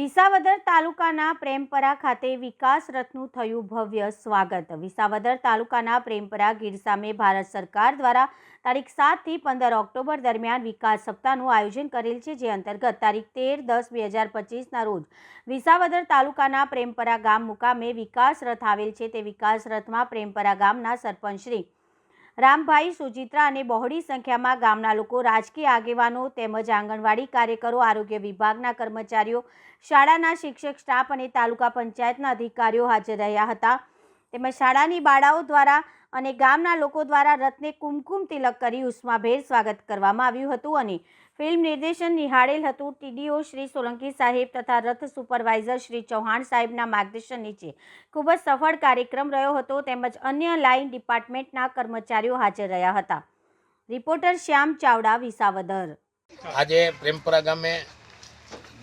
વિસાવદર તાલુકાના પ્રેમપરા ખાતે વિકાસ રથનું થયું ભવ્ય સ્વાગત. વિસાવદર તાલુકાના પ્રેમપરા ગીર સામે ભારત સરકાર દ્વારા તારીખ સાતથી પંદર ઓક્ટોબર દરમિયાન વિકાસ સપ્તાહનું આયોજન કરેલ છે, જે અંતર્ગત તારીખ તેર દસ બે હજાર પચીસના રોજ વિસાવદર તાલુકાના પ્રેમપરા ગામ મુકામે વિકાસ રથ આવેલ છે. તે વિકાસ રથમાં પ્રેમપરા ગામના સરપંચ શ્રી રામભાઈ, સુચિત્રા અને બહોળી સંખ્યામાં ગામના લોકો, રાજકીય આગેવાનો તેમજ આંગણવાડી કાર્યકરો, આરોગ્ય વિભાગના કર્મચારીઓ, શાળાના શિક્ષક, સ્ટાફ અને તાલુકા પંચાયતના અધિકારીઓ હાજર રહ્યા હતા. તેમજ શાળાની બાળાઓ દ્વારા અને ગામના લોકો દ્વારા રથને કુમકુમ તિલક કરી ઉષ્માભેર સ્વાગત કરવામાં આવ્યું હતું અને ફિલ્મ નિર્દેશન નિહાળેલ હતું. ટીડીઓ શ્રી સોલંકી સાહેબ તથા રથ સુપરવાઇઝર શ્રી ચૌહાણ સાહેબના માર્ગદર્શન નીચે ખૂબ જ સફળ કાર્યક્રમ રહ્યો હતો. તેમજ અન્ય લાઇન ડિપાર્ટમેન્ટના કર્મચારીઓ હાજર રહ્યા હતા. રિપોર્ટર શ્યામ ચાવડા, વિસાવદર. આજે પ્રેમપરા ગામે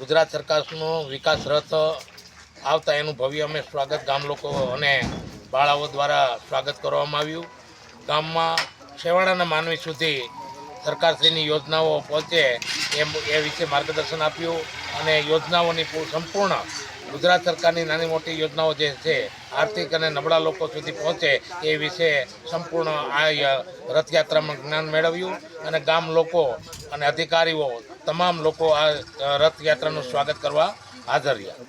ગુજરાત સરકારનો વિકાસ રથ આવતા એનું ભવ્ય અમે સ્વાગત ગામ લોકો અને બાળાઓ દ્વારા સ્વાગત કરવામાં આવ્યું. ગામમાં છેવાડાના માનવી સુધી સરકારશ્રીની યોજનાઓ પહોંચે એમ એ વિશે માર્ગદર્શન આપ્યું અને યોજનાઓની સંપૂર્ણ ગુજરાત સરકારની નાની મોટી યોજનાઓ જે છે, આર્થિક અને નબળા લોકો સુધી પહોંચે એ વિશે સંપૂર્ણ આ રથયાત્રામાં જ્ઞાન મેળવ્યું અને ગામ લોકો અને અધિકારીઓ, તમામ લોકો આ રથયાત્રાનું સ્વાગત કરવા હાજર રહ્યા.